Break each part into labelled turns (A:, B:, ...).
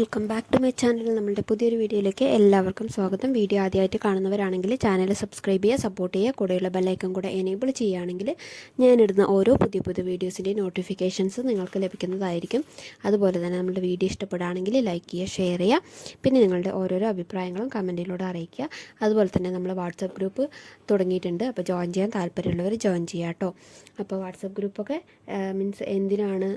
A: Welcome back to my channel. നമ്മളുടെ പുതിയൊരു വീഡിയോയിലേക്ക് എല്ലാവർക്കും സ്വാഗതം. വീഡിയോ ആദ്യമായിട്ട് കാണുന്നവരാണെങ്കിൽ ചാനൽ സബ്സ്ക്രൈബ് ചെയ്യുക സപ്പോർട്ട് ചെയ്യുക കൂടെയുള്ള ബെല്ലൈക്കൺ കൂടെ എനേബിൾ ചെയ്യുകയാണെങ്കിൽ ഞാനിടുന്ന ഓരോ പുതിയ പുതിയ വീഡിയോസിന്റെ നോട്ടിഫിക്കേഷൻസ് നിങ്ങൾക്ക് ലഭിക്കുന്നതായിരിക്കും. അതുപോലെ തന്നെ നമ്മുടെ വീഡിയോ ഇഷ്ടപ്പെടുകയാണെങ്കിൽ ലൈക്ക് ചെയ്യുക ഷെയർ ചെയ്യുക പിന്നെ നിങ്ങളുടെ ഓരോരോ അഭിപ്രായങ്ങളും കമന്റിലൂടെ അറിയിക്കുക. അതുപോലെ തന്നെ നമ്മൾ വാട്സപ്പ് ഗ്രൂപ്പ് തുടങ്ങിയിട്ടുണ്ട്. അപ്പോൾ ജോയിൻ ചെയ്യാൻ താല്പര്യമുള്ളവർ ജോയിൻ ചെയ്യുക കേട്ടോ അപ്പോൾ വാട്സപ്പ് ഗ്രൂപ്പൊക്കെ മീൻസ് എന്തിനാണ്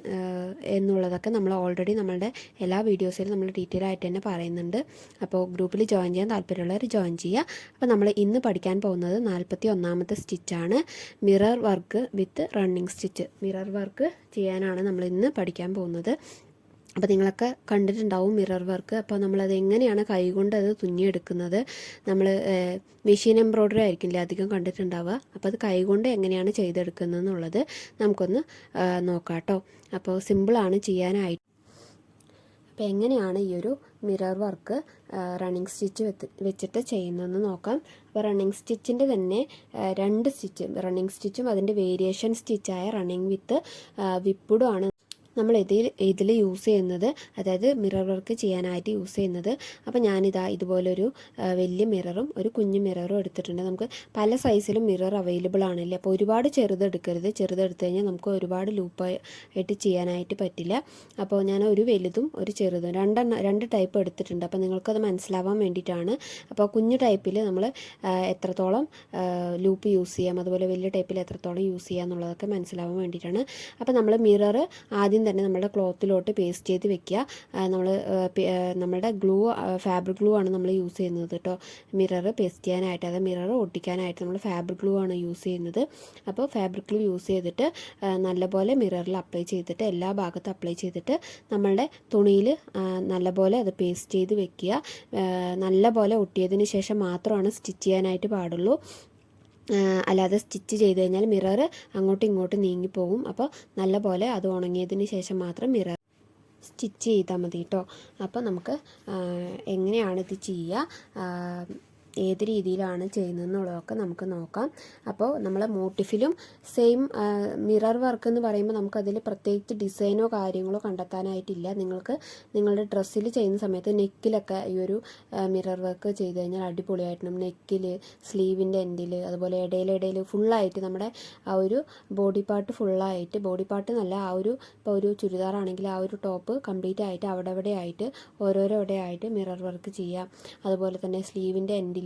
A: എന്നുള്ളതൊക്കെ നമ്മൾ ഓൾറെഡി നമ്മളുടെ എല്ലാ വീഡിയോസിലും നമ്മൾ ഡീറ്റെയിൽ ആയിട്ട് തന്നെ പറയുന്നുണ്ട്. അപ്പോൾ ഗ്രൂപ്പിൽ ജോയിൻ ചെയ്യാൻ താല്പര്യമുള്ളവർ ജോയിൻ ചെയ്യുക. അപ്പോൾ നമ്മൾ ഇന്ന് പഠിക്കാൻ പോകുന്നത് നാൽപ്പത്തി ഒന്നാമത്തെ സ്റ്റിച്ചാണ് mirror work with running stitch mirror work ചെയ്യാനാണ് നമ്മൾ ഇന്ന് പഠിക്കാൻ പോകുന്നത്. അപ്പോൾ നിങ്ങളൊക്കെ കണ്ടിട്ടുണ്ടാവും മിറർ വർക്ക് അപ്പോൾ നമ്മളത് എങ്ങനെയാണ് കൈകൊണ്ട് അത് തുന്നിയെടുക്കുന്നത് നമ്മൾ മെഷീൻ എംബ്രോയ്ഡറി ആയിരിക്കില്ലേ അധികം കണ്ടിട്ടുണ്ടാവുക. അപ്പോൾ അത് കൈകൊണ്ട് എങ്ങനെയാണ് ചെയ്തെടുക്കുന്നത് എന്നുള്ളത് നമുക്കൊന്ന് നോക്കാം കേട്ടോ അപ്പോൾ സിമ്പിളാണ് ചെയ്യാനായിട്ട് അപ്പോൾ എങ്ങനെയാണ് ഈ ഒരു മിറർ വർക്ക് റണ്ണിങ് സ്റ്റിച്ച് വെച്ച് വെച്ചിട്ട് ചെയ്യുന്നതെന്ന് നോക്കാം. അപ്പോൾ റണ്ണിങ് സ്റ്റിച്ചിന്റെ തന്നെ രണ്ട് സ്റ്റിച്ച് റണ്ണിങ് സ്റ്റിച്ചും അതിന്റെ വേരിയേഷൻ സ്റ്റിച്ചായ റണ്ണിങ് വിത്ത് വിപ്പുഡും ആണ് നമ്മൾ ഇതിൽ ഇതിൽ യൂസ് ചെയ്യുന്നത് അതായത് മിറർ വർക്ക് ചെയ്യാനായിട്ട് യൂസ് ചെയ്യുന്നത്. അപ്പോൾ ഞാനിതാ ഇതുപോലൊരു വലിയ മിററും ഒരു കുഞ്ഞു മിററും എടുത്തിട്ടുണ്ട്. നമുക്ക് പല സൈസിലും മിറർ അവൈലബിൾ ആണല്ലേ? അപ്പോൾ ഒരുപാട് ചെറുതെടുക്കരുത് എടുത്തു കഴിഞ്ഞാൽ നമുക്ക് ഒരുപാട് ലൂപ്പ് ആയിട്ട് ചെയ്യാനായിട്ട് പറ്റില്ല. അപ്പോൾ ഞാൻ ഒരു വലുതും ഒരു ചെറുതും രണ്ടെണ്ണം രണ്ട് ടൈപ്പ് എടുത്തിട്ടുണ്ട്. അപ്പോൾ നിങ്ങൾക്കത് മനസ്സിലാവാൻ വേണ്ടിയിട്ടാണ്. അപ്പോൾ കുഞ്ഞു ടൈപ്പിൽ നമ്മൾ എത്രത്തോളം ലൂപ്പ് യൂസ് ചെയ്യാം അതുപോലെ വലിയ ടൈപ്പിൽ എത്രത്തോളം യൂസ് ചെയ്യാം എന്നുള്ളതൊക്കെ മനസ്സിലാവാൻ വേണ്ടിയിട്ടാണ്. അപ്പോൾ നമ്മൾ മിറർ ആദ്യം തന്നെ നമ്മുടെ ക്ലോത്തിലോട്ട് പേസ്റ്റ് ചെയ്ത് വെക്കുക. നമ്മൾ നമ്മുടെ ഗ്ലൂ ഫാബ്രിക് ഗ്ലൂ ആണ് നമ്മൾ യൂസ് ചെയ്യുന്നത് കേട്ടോ. മിറർ പേസ്റ്റ് ചെയ്യാനായിട്ട് അതായത് മിറർ ഒട്ടിക്കാനായിട്ട് നമ്മൾ ഫാബ്രിക് ഗ്ലൂ ആണ് യൂസ് ചെയ്യുന്നത്. അപ്പോൾ ഫാബ്രിക് ഗ്ലൂ യൂസ് ചെയ്തിട്ട് നല്ലപോലെ മിററിൽ അപ്ലൈ ചെയ്തിട്ട് എല്ലാ ഭാഗത്തും അപ്ലൈ ചെയ്തിട്ട് നമ്മളുടെ തുണിയിൽ നല്ലപോലെ അത് പേസ്റ്റ് ചെയ്ത് വെക്കുക. നല്ലപോലെ ഒട്ടിയതിന് ശേഷം മാത്രമാണ് സ്റ്റിച്ച് ചെയ്യാനായിട്ട് പാടുള്ളൂ. അല്ലാതെ സ്റ്റിച്ച് ചെയ്ത് കഴിഞ്ഞാൽ മിറർ അങ്ങോട്ടും ഇങ്ങോട്ടും നീങ്ങിപ്പോകും അപ്പോൾ നല്ലപോലെ അത് ഉണങ്ങിയതിന് ശേഷം മാത്രം മിറർ സ്റ്റിച്ച് ചെയ്താൽ മതി കേട്ടോ. അപ്പോൾ നമുക്ക് എങ്ങനെയാണ് ഇത് ചെയ്യുക? ഏത് രീതിയിലാണ് ചെയ്യുന്നതെന്നുള്ളതൊക്കെ നമുക്ക് നോക്കാം. അപ്പോൾ നമ്മളെ മോട്ടിഫിലും സെയിം മിറർ വർക്ക് എന്ന് പറയുമ്പോൾ നമുക്കതിൽ പ്രത്യേകിച്ച് ഡിസൈനോ കാര്യങ്ങളോ കണ്ടെത്താനായിട്ടില്ല. നിങ്ങൾക്ക് നിങ്ങളുടെ ഡ്രസ്സിൽ ചെയ്യുന്ന സമയത്ത് നെക്കിലൊക്കെ ഈ ഒരു മിറർ വർക്ക് ചെയ്ത് കഴിഞ്ഞാൽ അടിപൊളിയായിട്ടും നെക്കിൽ സ്ലീവിന്റെ എൻഡിൽ അതുപോലെ ഇടയിലിടയിൽ ഫുള്ളായിട്ട് നമ്മുടെ ആ ഒരു ബോഡി പാർട്ട് ഫുള്ളായിട്ട് ബോഡി പാർട്ട് നല്ല ആ ഒരു ഇപ്പോൾ ഒരു ചുരിദാറാണെങ്കിൽ ആ ഒരു ടോപ്പ് കംപ്ലീറ്റ് ആയിട്ട് അവിടെ അവിടെ ആയിട്ട് ഓരോരോ ഇവിടെ ആയിട്ട് മിറർ വർക്ക് ചെയ്യാം. അതുപോലെ തന്നെ സ്ലീവിന്റെ എൻഡിൽ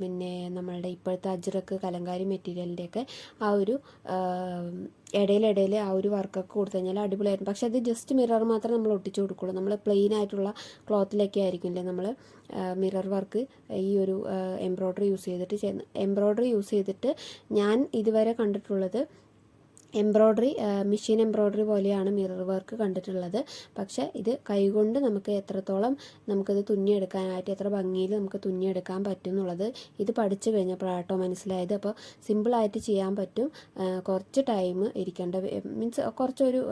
A: പിന്നെ നമ്മളുടെ ഇപ്പോഴത്തെ അജ്രക്ക് കലങ്കാരി മെറ്റീരിയലിന്റെയൊക്കെ ആ ഒരു ഇടയിലിടയിൽ ആ ഒരു വർക്കൊക്കെ കൊടുത്തു കഴിഞ്ഞാൽ അടിപൊളിയായിരുന്നു. പക്ഷേ അത് ജസ്റ്റ് മിറർ മാത്രമേ നമ്മൾ ഒട്ടിച്ചു കൊടുക്കുള്ളൂ. നമ്മൾ പ്ലെയിൻ ആയിട്ടുള്ള ക്ലോത്തിലൊക്കെ ആയിരിക്കില്ലേ നമ്മൾ മിറർ വർക്ക് ഈ ഒരു എംബ്രോയ്ഡറി യൂസ് ചെയ്തിട്ട് ചെയ്യുന്നത്. എംബ്രോയ്ഡറി യൂസ് ചെയ്തിട്ട് ഞാൻ ഇതുവരെ കണ്ടിട്ടുള്ളത് എംബ്രോയ്ഡറി മെഷീൻ എംബ്രോയ്ഡറി പോലെയാണ് മിറർ വർക്ക് കണ്ടിട്ടുള്ളത്. പക്ഷേ ഇത് കൈകൊണ്ട് നമുക്ക് എത്രത്തോളം നമുക്കത് തുന്നിയെടുക്കാനായിട്ട് എത്ര ഭംഗിയിൽ നമുക്ക് തുന്നിയെടുക്കാൻ പറ്റും എന്നുള്ളത് ഇത് പഠിച്ചു കഴിഞ്ഞപ്പോഴാട്ടോ മനസ്സിലായത്. അപ്പോൾ സിമ്പിളായിട്ട് ചെയ്യാൻ പറ്റും. കുറച്ച് ടൈം ഇരിക്കേണ്ട മീൻസ് കുറച്ചൊരു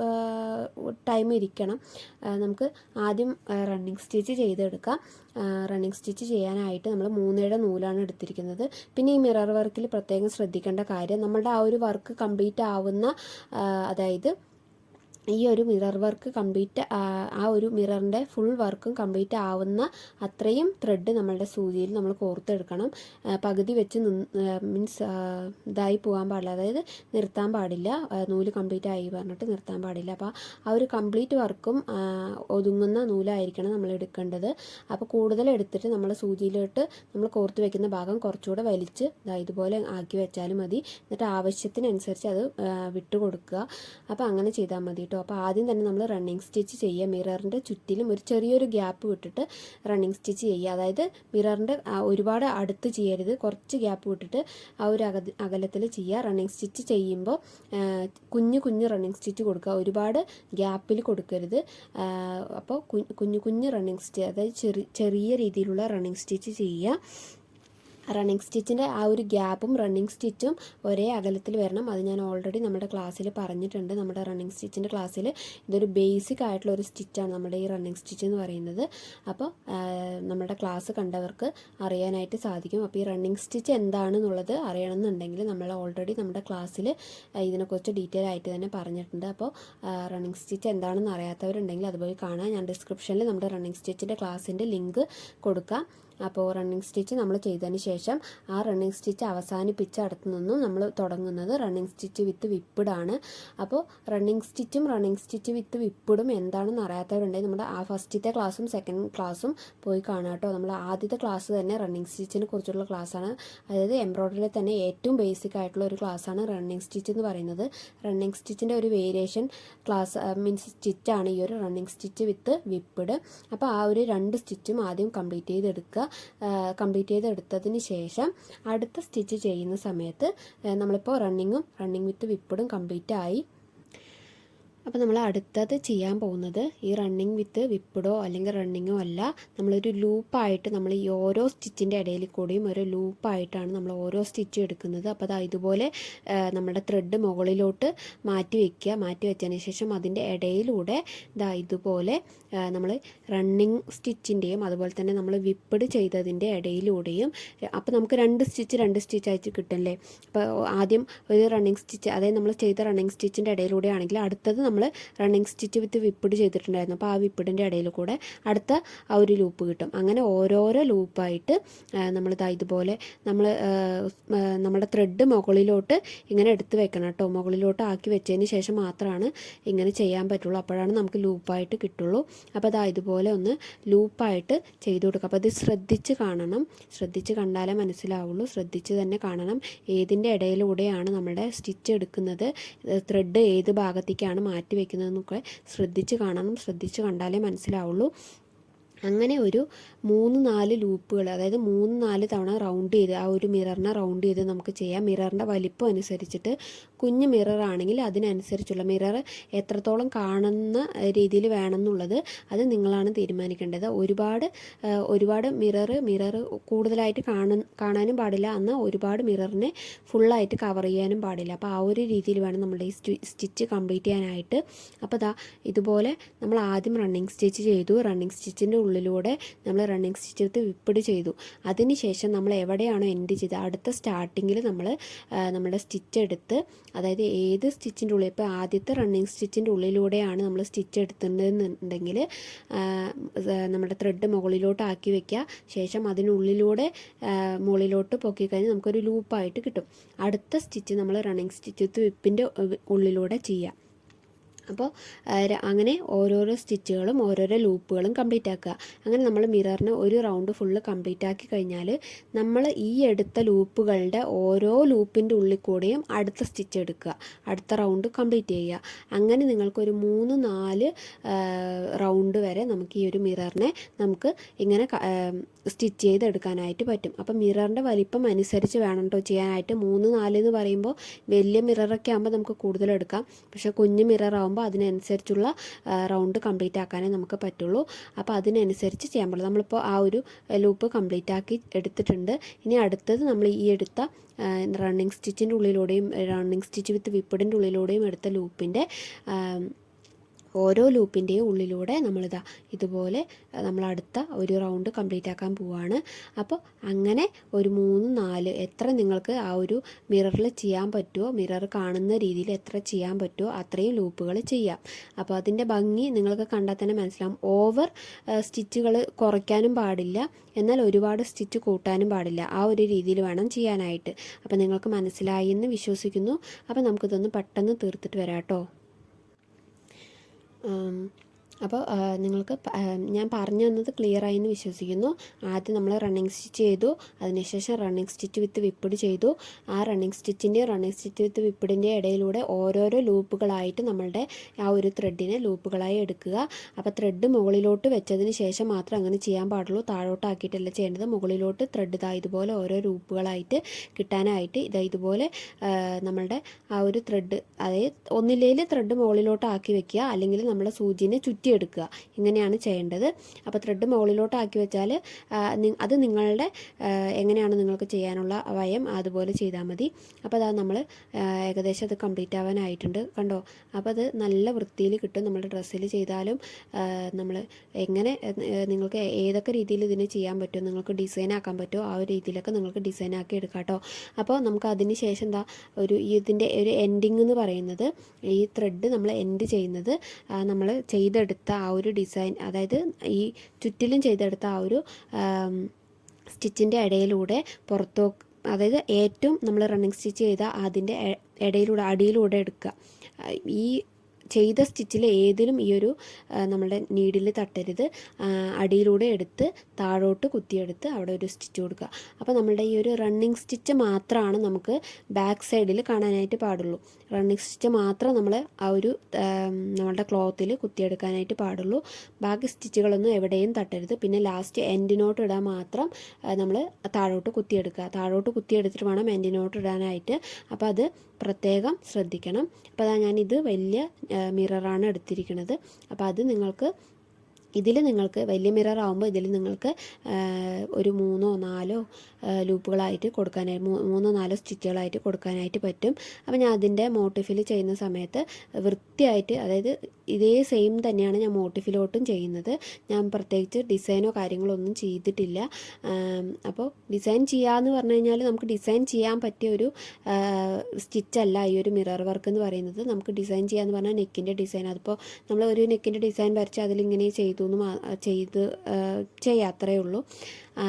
A: ടൈം ഇരിക്കണം. നമുക്ക് ആദ്യം റണ്ണിങ് സ്റ്റിച്ച് ചെയ്തെടുക്കാം. റണ്ണിങ് സ്റ്റിച്ച് ചെയ്യാനായിട്ട് നമ്മൾ മൂന്നേഴ നൂലാണ് എടുത്തിരിക്കുന്നത്. പിന്നെ ഈ മിറർ വർക്കിൽ പ്രത്യേകം ശ്രദ്ധിക്കേണ്ട കാര്യം നമ്മുടെ ആ ഒരു വർക്ക് കംപ്ലീറ്റ് ആവുന്ന അതായത് ഈ ഒരു മിറർ വർക്ക് കംപ്ലീറ്റ് ആ ഒരു മിററിന്റെ ഫുൾ വർക്കും കംപ്ലീറ്റ് ആവുന്ന അത്രയും ത്രെഡ് നമ്മളുടെ സൂചിയിൽ നമ്മൾ കോർത്തെടുക്കണം. പകുതി വെച്ച് മീൻസ് ഇതായി പോകാൻ പാടില്ല. അതായത് നിർത്താൻ പാടില്ല. നൂൽ കംപ്ലീറ്റ് ആയി പറഞ്ഞിട്ട് നിർത്താൻ പാടില്ല. അപ്പോൾ ആ ഒരു കംപ്ലീറ്റ് വർക്കും ഒതുങ്ങുന്ന നൂലായിരിക്കണം നമ്മൾ എടുക്കേണ്ടത്. അപ്പോൾ കൂടുതൽ എടുത്തിട്ട് നമ്മൾ സൂചിയിലോട്ട് നമ്മൾ കോർത്ത് വെക്കുന്ന ഭാഗം കുറച്ചുകൂടെ വലിച്ച് ഇതുപോലെ ആക്കി വെച്ചാലും മതി. എന്നിട്ട് ആവശ്യത്തിനനുസരിച്ച് അത് വിട്ടുകൊടുക്കുക. കൊടുക്കുക അപ്പോൾ അങ്ങനെ ചെയ്താൽ മതി കേട്ടോ അപ്പോൾ ആദ്യം തന്നെ നമ്മൾ റണ്ണിങ് സ്റ്റിച്ച് ചെയ്യുക. മിററിന്റെ ചുറ്റിലും ഒരു ചെറിയൊരു ഗ്യാപ്പ് വിട്ടിട്ട് റണ്ണിങ് സ്റ്റിച്ച് ചെയ്യുക. അതായത് മിററിന്റെ ഒരുപാട് അടുത്ത് ചെയ്യരുത്. കുറച്ച് ഗ്യാപ്പ് വിട്ടിട്ട് ആ ഒരു അക അകലത്തിൽ ചെയ്യുക. റണ്ണിങ് സ്റ്റിച്ച് ചെയ്യുമ്പോൾ കുഞ്ഞു കുഞ്ഞു റണ്ണിങ് സ്റ്റിച്ച് കൊടുക്കുക. ഒരുപാട് ഗ്യാപ്പിൽ കൊടുക്കരുത്. അപ്പോൾ കുഞ്ഞു കുഞ്ഞു റണ്ണിങ് സ്റ്റിച്ച് അതായത് ചെറിയ രീതിയിലുള്ള റണ്ണിങ് സ്റ്റിച്ച് ചെയ്യുക. റണ്ണിങ് സ്റ്റിച്ചിന്റെ ആ ഒരു ഗ്യാപ്പും റണ്ണിങ് സ്റ്റിച്ചും ഒരേ അകലത്തിൽ വരണം. അത് ഞാൻ ഓൾറെഡി നമ്മുടെ ക്ലാസ്സിൽ പറഞ്ഞിട്ടുണ്ട്. നമ്മുടെ റണ്ണിങ് സ്റ്റിച്ചിന്റെ ക്ലാസ്സിൽ ഇതൊരു ബേസിക് ആയിട്ടുള്ള ഒരു സ്റ്റിച്ചാണ് നമ്മുടെ ഈ റണ്ണിങ് സ്റ്റിച്ച് എന്ന് പറയുന്നത്. അപ്പോൾ നമ്മുടെ ക്ലാസ് കണ്ടവർക്ക് അറിയാനായിട്ട് സാധിക്കും. അപ്പോൾ ഈ റണ്ണിങ് സ്റ്റിച്ച് എന്താണെന്നുള്ളത് അറിയണമെന്നുണ്ടെങ്കിൽ നമ്മൾ ഓൾറെഡി നമ്മുടെ ക്ലാസ്സിൽ ഇതിനെക്കുറിച്ച് ഡീറ്റെയിൽ ആയിട്ട് തന്നെ പറഞ്ഞിട്ടുണ്ട്. അപ്പോൾ റണ്ണിങ് സ്റ്റിച്ച് എന്താണെന്ന് അറിയാത്തവരുണ്ടെങ്കിൽ അതുപോലെ കാണാം. ഞാൻ ഡിസ്ക്രിപ്ഷനിൽ നമ്മുടെ റണ്ണിങ് സ്റ്റിച്ചിന്റെ ക്ലാസ്സിന്റെ ലിങ്ക് കൊടുക്കാം. അപ്പോൾ റണ്ണിങ് സ്റ്റിച്ച് നമ്മൾ ചെയ്തതിന് ശേഷം ആ റണ്ണിങ് സ്റ്റിച്ച് അവസാനിപ്പിച്ച അടുത്ത് നിന്നും നമ്മൾ തുടങ്ങുന്നത് റണ്ണിങ് സ്റ്റിച്ച് വിത്ത് വിപ്പിടാണ്. അപ്പോൾ റണ്ണിങ് സ്റ്റിച്ചും റണ്ണിങ് സ്റ്റിച്ച് വിത്ത് വിപ്പിടും എന്താണെന്ന് അറിയാത്തവരുണ്ടെങ്കിൽ നമ്മുടെ ആ ഫസ്റ്റത്തെ ക്ലാസ്സും സെക്കൻഡ് ക്ലാസ്സും പോയി കാണാം കേട്ടോ. നമ്മൾ ആദ്യത്തെ ക്ലാസ് തന്നെ റണ്ണിങ് സ്റ്റിച്ചിനെ കുറിച്ചുള്ള ക്ലാസ്സാണ് അതായത് എംബ്രോയ്ഡറിയിൽ തന്നെ ഏറ്റവും ബേസിക് ആയിട്ടുള്ള ഒരു ക്ലാസ്സാണ് റണ്ണിങ് സ്റ്റിച്ച് എന്ന് പറയുന്നത്. റണ്ണിങ് സ്റ്റിച്ചിന്റെ ഒരു വേരിയേഷൻ ക്ലാസ് മീൻസ് സ്റ്റിച്ചാണ് ഈ ഒരു റണ്ണിങ് സ്റ്റിച്ച് വിത്ത് വിപ്പിഡ് അപ്പോൾ ആ ഒരു രണ്ട് സ്റ്റിച്ചും ആദ്യം കംപ്ലീറ്റ് ചെയ്തെടുക്കുക. കംപ്ലീറ്റ് ചെയ്തെടുത്തതിന് ശേഷം അടുത്ത സ്റ്റിച്ച് ചെയ്യുന്ന സമയത്ത് നമ്മളിപ്പോൾ റണ്ണിങ്ങും റണ്ണിങ് വിത്ത് വിപ്പിടും കംപ്ലീറ്റ് ആയി. അപ്പോൾ നമ്മൾ അടുത്തത് ചെയ്യാൻ പോകുന്നത് ഈ റണ്ണിങ് വിത്ത് വിപ്പിടോ അല്ലെങ്കിൽ റണ്ണിങ്ങോ അല്ല. നമ്മളൊരു ലൂപ്പായിട്ട് നമ്മൾ ഈ ഓരോ സ്റ്റിച്ചിന്റെ ഇടയിൽ കൂടിയും ഒരു ലൂപ്പായിട്ടാണ് നമ്മൾ ഓരോ സ്റ്റിച്ച് എടുക്കുന്നത്. അപ്പോൾ അത് ഇതുപോലെ നമ്മുടെ ത്രെഡ് മുകളിലോട്ട് മാറ്റി വയ്ക്കുക മാറ്റി വെച്ചതിന് ശേഷം അതിന്റെ ഇടയിലൂടെ ഇതാ ഇതുപോലെ നമ്മൾ റണ്ണിങ് സ്റ്റിച്ചിന്റെയും അതുപോലെ തന്നെ നമ്മൾ വിപ്പിഡ് ചെയ്തതിന്റെ ഇടയിലൂടെയും അപ്പോൾ നമുക്ക് രണ്ട് സ്റ്റിച്ച് രണ്ട് സ്റ്റിച്ചായിട്ട് കിട്ടില്ലേ അപ്പോൾ ആദ്യം ഒരു റണ്ണിങ് സ്റ്റിച്ച് അതായത് നമ്മൾ ചെയ്ത റണ്ണിങ് സ്റ്റിച്ചിന്റെ ഇടയിലൂടെ ആണെങ്കിൽ അടുത്തത് നമ്മൾ റണ്ണിങ് സ്റ്റിച്ച് വിത്ത് വിപ്പിഡ് ചെയ്തിട്ടുണ്ടായിരുന്നു. അപ്പോൾ ആ വിപ്പിടിന്റെ ഇടയിൽ കൂടെ അടുത്ത ആ ഒരു ലൂപ്പ് കിട്ടും. അങ്ങനെ ഓരോരോ ലൂപ്പായിട്ട് നമ്മളിതാ ഇതുപോലെ നമ്മൾ നമ്മുടെ ത്രെഡ് മുകളിലോട്ട് ഇങ്ങനെ എടുത്ത് വെക്കണം കേട്ടോ. മുകളിലോട്ട് ആക്കി വെച്ചതിന് ശേഷം മാത്രമാണ് ഇങ്ങനെ ചെയ്യാൻ പറ്റുള്ളൂ. അപ്പോഴാണ് നമുക്ക് ലൂപ്പായിട്ട് കിട്ടുള്ളൂ. അപ്പോൾ അതാ ഇതുപോലെ ഒന്ന് ലൂപ്പായിട്ട് ചെയ്തു കൊടുക്കുക അപ്പോൾ ഇത് ശ്രദ്ധിച്ച് കാണണം. ശ്രദ്ധിച്ച് കണ്ടാലേ മനസ്സിലാവുള്ളൂ. ശ്രദ്ധിച്ച് തന്നെ കാണണം. ഏതിന്റെ ഇടയിലൂടെയാണ് നമ്മുടെ സ്റ്റിച്ച് എടുക്കുന്നത്. ത്രെഡ് ഏത് ഭാഗത്തേക്കാണ് മാറ്റി വെക്കുന്നതെന്നൊക്കെ ശ്രദ്ധിച്ച് കാണണം. ശ്രദ്ധിച്ച് കണ്ടാലേ മനസ്സിലാവുള്ളൂ. അങ്ങനെ ഒരു മൂന്ന് നാല് ലൂപ്പുകൾ അതായത് മൂന്ന് നാല് തവണ റൗണ്ട് ചെയ്ത് ആ ഒരു മിററിനെ റൗണ്ട് ചെയ്ത് നമുക്ക് ചെയ്യാം. മിററിന്റെ വലിപ്പം അനുസരിച്ചിട്ട് കുഞ്ഞ് മിറർ ആണെങ്കിൽ അതിനനുസരിച്ചുള്ള മിറർ എത്രത്തോളം കാണുന്ന രീതിയിൽ വേണമെന്നുള്ളത് അത് നിങ്ങളാണ് തീരുമാനിക്കേണ്ടത്. ഒരുപാട് ഒരുപാട് മിറർ മിറർ കൂടുതലായിട്ട് കാണാൻ കാണാനും പാടില്ല. എന്നാൽ ഒരുപാട് മിററിനെ ഫുള്ളായിട്ട് കവർ ചെയ്യാനും പാടില്ല. അപ്പോൾ ആ ഒരു രീതിയിൽ വേണം നമ്മുടെ ഈ സ്റ്റിച്ച് കംപ്ലീറ്റ് ചെയ്യാനായിട്ട്. അപ്പോൾ ദാ ഇതുപോലെ നമ്മൾ ആദ്യം റണ്ണിങ് സ്റ്റിച്ച് ചെയ്തു. റണ്ണിങ് സ്റ്റിച്ചിന്റെ ഉള്ളിലൂടെ നമ്മൾ റണ്ണിങ് സ്റ്റിച്ച് ഇപ്പിട് ചെയ്തു. അതിനുശേഷം നമ്മൾ എവിടെയാണോ എൻഡ് ചെയ്തത് അടുത്ത സ്റ്റാർട്ടിങ്ങിൽ നമ്മൾ നമ്മുടെ സ്റ്റിച്ച് എടുത്ത് അതായത് ഏത് സ്റ്റിച്ചിന്റെ ഉള്ളിൽ ഇപ്പോൾ ആദ്യത്തെ റണ്ണിങ് സ്റ്റിച്ചിന്റെ ഉള്ളിലൂടെയാണ് നമ്മൾ സ്റ്റിച്ച് എടുത്തിട്ടുണ്ടെന്നുണ്ടെങ്കിൽ നമ്മുടെ ത്രെഡ് മുകളിലോട്ട് ആക്കി വെക്കുക. ശേഷം അതിനുള്ളിലൂടെ മുകളിലോട്ട് പൊക്കി കഴിഞ്ഞാൽ നമുക്കൊരു ലൂപ്പായിട്ട് കിട്ടും. അടുത്ത സ്റ്റിച്ച് നമ്മൾ റണ്ണിങ് സ്റ്റിച്ച് വിപ്പിന്റെ ഉള്ളിലൂടെ ചെയ്യുക അപ്പോൾ അങ്ങനെ ഓരോരോ സ്റ്റിച്ചുകളും ഓരോരോ ലൂപ്പുകളും കംപ്ലീറ്റ് ആക്കുക. അങ്ങനെ നമ്മൾ മിററിനെ ഒരു റൗണ്ട് ഫുള്ള് കംപ്ലീറ്റ് ആക്കി കഴിഞ്ഞാൽ നമ്മൾ ഈ എടുത്ത ലൂപ്പുകളുടെ ഓരോ ലൂപ്പിന്റെ ഉള്ളിൽ കൂടെയും അടുത്ത സ്റ്റിച്ച് എടുക്കുക. അടുത്ത റൗണ്ട് കംപ്ലീറ്റ് ചെയ്യുക. അങ്ങനെ നിങ്ങൾക്കൊരു മൂന്ന് നാല് റൗണ്ട് വരെ നമുക്ക് ഈ ഒരു മിററിനെ നമുക്ക് ഇങ്ങനെ സ്റ്റിച്ച് ചെയ്തെടുക്കാനായിട്ട് പറ്റും. അപ്പം മിററിന്റെ വലിപ്പം അനുസരിച്ച് വേണം കേട്ടോ ചെയ്യാനായിട്ട്. മൂന്ന് നാല് എന്ന് പറയുമ്പോൾ വലിയ മിററൊക്കെ ആകുമ്പോൾ നമുക്ക് കൂടുതലെടുക്കാം പക്ഷേ കുഞ്ഞ് മിറർ ആകുമ്പോൾ അതിനനുസരിച്ചുള്ള റൗണ്ട് കംപ്ലീറ്റ് ആക്കാനേ നമുക്ക് പറ്റുള്ളൂ. അപ്പോൾ അതിനനുസരിച്ച് ചെയ്യാൻ പാടുള്ളൂ നമ്മളിപ്പോൾ ആ ഒരു ലൂപ്പ് കംപ്ലീറ്റ് ആക്കി എടുത്തിട്ടുണ്ട്. ഇനി അടുത്തത് നമ്മൾ ഈ എടുത്ത റണ്ണിങ് സ്റ്റിച്ചിന്റെ ഉള്ളിലൂടെയും റണ്ണിങ് സ്റ്റിച്ച് വിത്ത് വിപ്പിടിന്റെ ഉള്ളിലൂടെയും എടുത്ത ലൂപ്പിന്റെ ഓരോ ലൂപ്പിന്റെയും ഉള്ളിലൂടെ നമ്മളിതാ ഇതുപോലെ നമ്മൾ അടുത്ത ഒരു റൗണ്ട് കംപ്ലീറ്റ് ആക്കാൻ പോവാണ്. അപ്പോൾ അങ്ങനെ ഒരു മൂന്ന് നാല് എത്ര നിങ്ങൾക്ക് ആ ഒരു മിററിൽ ചെയ്യാൻ പറ്റുമോ മിറർ കാണുന്ന രീതിയിൽ എത്ര ചെയ്യാൻ പറ്റുമോ അത്രയും ലൂപ്പുകൾ ചെയ്യാം. അപ്പോൾ അതിന്റെ ഭംഗി നിങ്ങൾക്ക് കണ്ടാൽ തന്നെ മനസ്സിലാവും. ഓവർ സ്റ്റിച്ചുകൾ കുറയ്ക്കാനും പാടില്ല. എന്നാൽ ഒരുപാട് സ്റ്റിച്ച് കൂട്ടാനും പാടില്ല. ആ ഒരു രീതിയിൽ വേണം ചെയ്യാനായിട്ട്. അപ്പോൾ നിങ്ങൾക്ക് മനസ്സിലായി എന്ന് വിശ്വസിക്കുന്നു. അപ്പോൾ നമുക്കിതൊന്ന് പെട്ടെന്ന് തീർത്തിട്ട് വരാം കേട്ടോ. 嗯 അപ്പോൾ നിങ്ങൾക്ക് ഞാൻ പറഞ്ഞു തന്നത് ക്ലിയർ എന്ന് വിശ്വസിക്കുന്നു. ആദ്യം നമ്മൾ റണ്ണിങ് സ്റ്റിച്ച് ചെയ്തു അതിനുശേഷം റണ്ണിങ് സ്റ്റിച്ച് വിത്ത് വിപ്പിഡ് ചെയ്തു. ആ റണ്ണിങ് സ്റ്റിച്ചിന്റെയും റണ്ണിങ് സ്റ്റിച്ച് വിത്ത് വിപ്പിഡിന്റെ ഇടയിലൂടെ ഓരോരോ ലൂപ്പുകളായിട്ട് നമ്മളുടെ ആ ഒരു ത്രെഡിനെ ലൂപ്പുകളായി എടുക്കുക. അപ്പോൾ ത്രെഡ് മുകളിലോട്ട് വെച്ചതിന് ശേഷം മാത്രം അങ്ങനെ ചെയ്യാൻ പാടുള്ളൂ. താഴോട്ടാക്കിയിട്ടല്ല ചെയ്യേണ്ടത്. മുകളിലോട്ട് ത്രെഡ് ഇതാ ഇതുപോലെ ഓരോ ലൂപ്പുകളായിട്ട് കിട്ടാനായിട്ട് ഇതാ ഇതുപോലെ നമ്മളുടെ ആ ഒരു ത്രെഡ് അതായത് ഒന്നില്ലെങ്കിൽ ത്രെഡ് മുകളിലോട്ട് ആക്കി വെക്കുക. അല്ലെങ്കിൽ നമ്മുടെ സൂചിനെ ചുറ്റി കുത്തിയെടുക്കുക ഇങ്ങനെയാണ് ചെയ്യേണ്ടത്. അപ്പോൾ ത്രെഡ് മുകളിലോട്ടാക്കി വെച്ചാൽ അത് നിങ്ങളുടെ എങ്ങനെയാണ് നിങ്ങൾക്ക് ചെയ്യാനുള്ള വയം അതുപോലെ ചെയ്താൽ മതി. അപ്പോൾ അതാ നമ്മൾ ഏകദേശം അത് കംപ്ലീറ്റ് ആവാനായിട്ടുണ്ട്. കണ്ടോ? അപ്പോൾ അത് നല്ല വൃത്തിയിൽ കിട്ടും നമ്മുടെ ഡ്രസ്സിൽ ചെയ്താലും. നമ്മൾ എങ്ങനെ നിങ്ങൾക്ക് ഏതൊക്കെ രീതിയിൽ ഇതിനെ ചെയ്യാൻ പറ്റും നിങ്ങൾക്ക് ഡിസൈൻ ആക്കാൻ പറ്റുമോ ആ ഒരു രീതിയിലൊക്കെ നിങ്ങൾക്ക് ഡിസൈൻ ആക്കി എടുക്കാം കേട്ടോ അപ്പോൾ നമുക്ക് അതിന് ശേഷം എന്താ ഒരു ഇതിന്റെ ഒരു എൻഡിങ് എന്ന് പറയുന്നത് ഈ ത്രെഡ് നമ്മൾ എൻഡ് ചെയ്യുന്നത് നമ്മൾ ചെയ്തെടുത്ത ആ ഒരു ഡിസൈൻ അതായത് ഈ ചുറ്റിലും ചെയ്തെടുത്ത ആ ഒരു സ്റ്റിച്ചിന്റെ ഇടയിലൂടെ പുറത്തോ അതായത് ഏറ്റവും നമ്മൾ റണ്ണിങ് സ്റ്റിച്ച് ചെയ്ത അതിന്റെ ഇടയിലൂടെ അടിയിലൂടെ എടുക്കുക ഈ ചെയ്ത സ്റ്റിച്ചിൽ ഏതിലും ഈ ഒരു നമ്മുടെ നീഡിൽ തട്ടരുത്. അടിയിലൂടെ എടുത്ത് താഴോട്ട് കുത്തിയെടുത്ത് അവിടെ ഒരു സ്റ്റിച്ച് കൊടുക്കുക. അപ്പോൾ നമ്മളുടെ ഈ ഒരു റണ്ണിങ് സ്റ്റിച്ച് മാത്രമാണ് നമുക്ക് ബാക്ക് സൈഡിൽ കാണാനായിട്ട് പാടുള്ളൂ. റണ്ണിങ് സ്റ്റിച്ച് മാത്രം നമ്മൾ ആ ഒരു നമ്മളുടെ ക്ലോത്തിൽ കുത്തിയെടുക്കാനായിട്ട് പാടുള്ളൂ. ബാക്കി സ്റ്റിച്ചുകളൊന്നും എവിടെയും തട്ടരുത്. പിന്നെ ലാസ്റ്റ് എൻഡിനോട്ട് ഇടാൻ മാത്രം നമ്മൾ താഴോട്ട് കുത്തിയെടുക്കുക. താഴോട്ട് കുത്തിയെടുത്തിട്ട് വേണം എൻഡിനോട്ട് ഇടാനായിട്ട്. അപ്പോൾ അത് പ്രത്യേകം ശ്രദ്ധിക്കണം. അപ്പോൾ അതാ ഞാനിത് വലിയ മിററാണ് എടുത്തിരിക്കുന്നത് അപ്പോൾ അത് നിങ്ങൾക്ക് ഇതിൽ നിങ്ങൾക്ക് വലിയ മിറർ ആകുമ്പോൾ ഇതിൽ നിങ്ങൾക്ക് ഒരു മൂന്നോ നാലോ ലൂപ്പുകളായിട്ട് കൊടുക്കാനായി മൂന്നോ നാലോ സ്റ്റിച്ചുകളായിട്ട് കൊടുക്കാനായിട്ട് പറ്റും. അപ്പോൾ ഞാൻ അതിന്റെ മോട്ടിഫിൽ ചെയ്യുന്ന സമയത്ത് വൃത്തിയായിട്ട് അതായത് ഇതേ സെയിം തന്നെയാണ് ഞാൻ മോട്ടിഫിലോട്ടും ചെയ്യുന്നത്. ഞാൻ പ്രത്യേകിച്ച് ഡിസൈനോ കാര്യങ്ങളോ ഒന്നും ചെയ്തിട്ടില്ല. അപ്പോൾ ഡിസൈൻ ചെയ്യാമെന്ന് പറഞ്ഞു കഴിഞ്ഞാൽ നമുക്ക് ഡിസൈൻ ചെയ്യാൻ പറ്റിയ ഒരു സ്റ്റിച്ചല്ല ഈ ഒരു മിറർ വർക്ക് എന്ന് പറയുന്നത്. നമുക്ക് ഡിസൈൻ ചെയ്യാമെന്ന് പറഞ്ഞാൽ നെക്കിന്റെ ഡിസൈൻ അതിപ്പോൾ നമ്മൾ ഒരു നെക്കിന്റെ ഡിസൈൻ വരച്ച് അതിലിങ്ങനെ ചെയ്തു മാ- ചെയ്ത് ചെയ്യാത്രേ ഉള്ളൂ.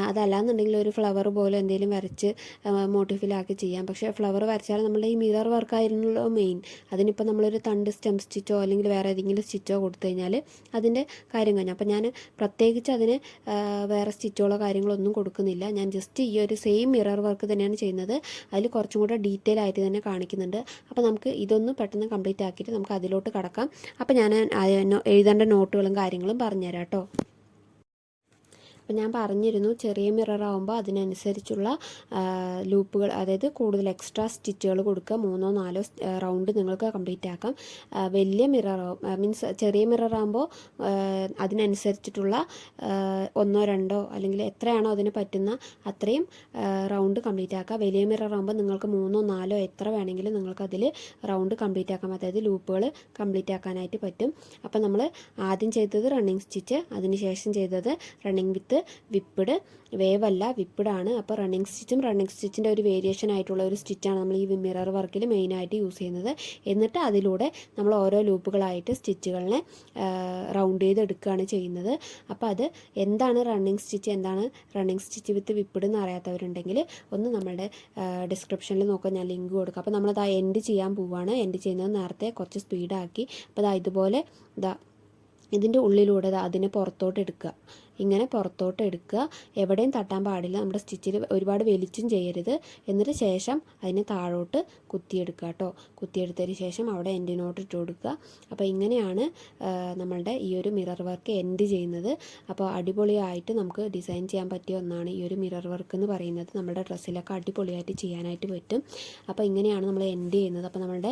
A: അതല്ലാന്നുണ്ടെങ്കിൽ ഒരു ഫ്ലവർ പോലെ എന്തെങ്കിലും വരച്ച് മോട്ടിഫിലാക്കി ചെയ്യാം. പക്ഷേ ഫ്ലവർ വരച്ചാൽ നമ്മുടെ ഈ മിറർ വർക്കായിരുന്നല്ലോ മെയിൻ അതിനിപ്പോൾ നമ്മളൊരു തണ്ട് സ്റ്റെം സ്റ്റിച്ചോ അല്ലെങ്കിൽ വേറെ ഏതെങ്കിലും സ്റ്റിച്ചോ കൊടുത്തു കഴിഞ്ഞാൽ അതിന്റെ കാര്യം കഴിഞ്ഞു. അപ്പോൾ ഞാൻ പ്രത്യേകിച്ച് അതിന് വേറെ സ്റ്റിച്ചുകളോ കാര്യങ്ങളോ ഒന്നും കൊടുക്കുന്നില്ല. ഞാൻ ജസ്റ്റ് ഈ ഒരു സെയിം മിറർ വർക്ക് തന്നെയാണ് ചെയ്യുന്നത്. അതിൽ കുറച്ചും കൂടെ ഡീറ്റെയിൽ ആയിട്ട് തന്നെ കാണിക്കുന്നുണ്ട്. അപ്പോൾ നമുക്ക് ഇതൊന്ന് പെട്ടെന്ന് കംപ്ലീറ്റ് ആക്കിയിട്ട് നമുക്ക് അതിലോട്ട് കടക്കാം. അപ്പോൾ ഞാൻ എഴുതേണ്ട നോട്ടുകളും കാര്യങ്ങളും പറഞ്ഞുതരാം കേട്ടോ. അപ്പോൾ ഞാൻ പറഞ്ഞിരുന്നു ചെറിയ മിറർ ആകുമ്പോൾ അതിനനുസരിച്ചുള്ള ലൂപ്പുകൾ അതായത് കൂടുതൽ എക്സ്ട്രാ സ്റ്റിച്ചുകൾ കൊടുക്കുക. മൂന്നോ നാലോ റൗണ്ട് നിങ്ങൾക്ക് കംപ്ലീറ്റ് ആക്കാം. വലിയ മിറർ മീൻസ് ചെറിയ മിറർ ആകുമ്പോൾ അതിനനുസരിച്ചിട്ടുള്ള ഒന്നോ രണ്ടോ അല്ലെങ്കിൽ എത്രയാണോ അതിന് പറ്റുന്ന അത്രയും റൗണ്ട് കംപ്ലീറ്റ് ആക്കുക വലിയ മിറർ ആകുമ്പോൾ നിങ്ങൾക്ക് മൂന്നോ നാലോ എത്ര വേണമെങ്കിലും നിങ്ങൾക്ക് അതിൽ റൗണ്ട് കംപ്ലീറ്റ് ആക്കാം. അതായത് ലൂപ്പുകൾ കംപ്ലീറ്റ് ആക്കാനായിട്ട് പറ്റും. അപ്പോൾ നമ്മൾ ആദ്യം ചെയ്തത് റണ്ണിങ് സ്റ്റിച്ച് അതിനുശേഷം ചെയ്തത് റണ്ണിങ് വിത്ത് വിപ്പിഡ് വേവ് അല്ല വിപ്പിഡാണ് അപ്പോൾ റണ്ണിങ് സ്റ്റിച്ചും റണ്ണിങ് സ്റ്റിച്ചിന്റെ ഒരു വേരിയേഷൻ ആയിട്ടുള്ള ഒരു സ്റ്റിച്ചാണ് നമ്മൾ ഈ മിറർ വർക്കിൽ മെയിനായിട്ട് യൂസ് ചെയ്യുന്നത്. എന്നിട്ട് അതിലൂടെ നമ്മൾ ഓരോ ലൂപ്പുകളായിട്ട് സ്റ്റിച്ചുകളിനെ റൗണ്ട് ചെയ്ത് എടുക്കുകയാണ് ചെയ്യുന്നത്. അപ്പോൾ അത് എന്താണ് റണ്ണിങ് സ്റ്റിച്ച് എന്താണ് റണ്ണിങ് സ്റ്റിച്ച് വിത്ത് വിപ്പിഡ് എന്ന് അറിയാത്തവരുണ്ടെങ്കിൽ ഒന്ന് നമ്മുടെ ഡിസ്ക്രിപ്ഷനിൽ നോക്കാം ഞാൻ ലിങ്ക് കൊടുക്കാം. അപ്പോൾ നമ്മളത് ആ എൻഡ് ചെയ്യാൻ പോവുകയാണ് എൻഡ് ചെയ്യുന്നത് നേരത്തെ കുറച്ച് സ്പീഡാക്കി അപ്പോൾ ഇതാ ഇതുപോലെ ഇതാ ഇതിന്റെ ഉള്ളിലൂടെ അതിനെ പുറത്തോട്ട് എടുക്കുക. ഇങ്ങനെ പുറത്തോട്ട് എടുക്കുക. എവിടെയും തട്ടാൻ പാടില്ല. നമ്മുടെ സ്റ്റിച്ചിൽ ഒരുപാട് വലിച്ചും ചെയ്യരുത്. എന്നിട്ട് ശേഷം അതിനെ താഴോട്ട് കുത്തിയെടുക്കുക കേട്ടോ. കുത്തിയെടുത്തതിന് ശേഷം അവിടെ എൻഡിനോട്ട് ഇട്ട് കൊടുക്കുക. അപ്പോൾ ഇങ്ങനെയാണ് നമ്മളുടെ ഈ ഒരു മിറർ വർക്ക് എൻഡ് ചെയ്യുന്നത്. അപ്പോൾ അടിപൊളിയായിട്ട് നമുക്ക് ഡിസൈൻ ചെയ്യാൻ പറ്റിയ ഒന്നാണ് ഈ ഒരു മിറർ വർക്ക് എന്ന് പറയുന്നത്. നമ്മുടെ ഡ്രസ്സിലൊക്കെ അടിപൊളിയായിട്ട് ചെയ്യാനായിട്ട് പറ്റും. അപ്പോൾ ഇങ്ങനെയാണ് നമ്മൾ എൻഡ് ചെയ്യുന്നത്. അപ്പോൾ നമ്മുടെ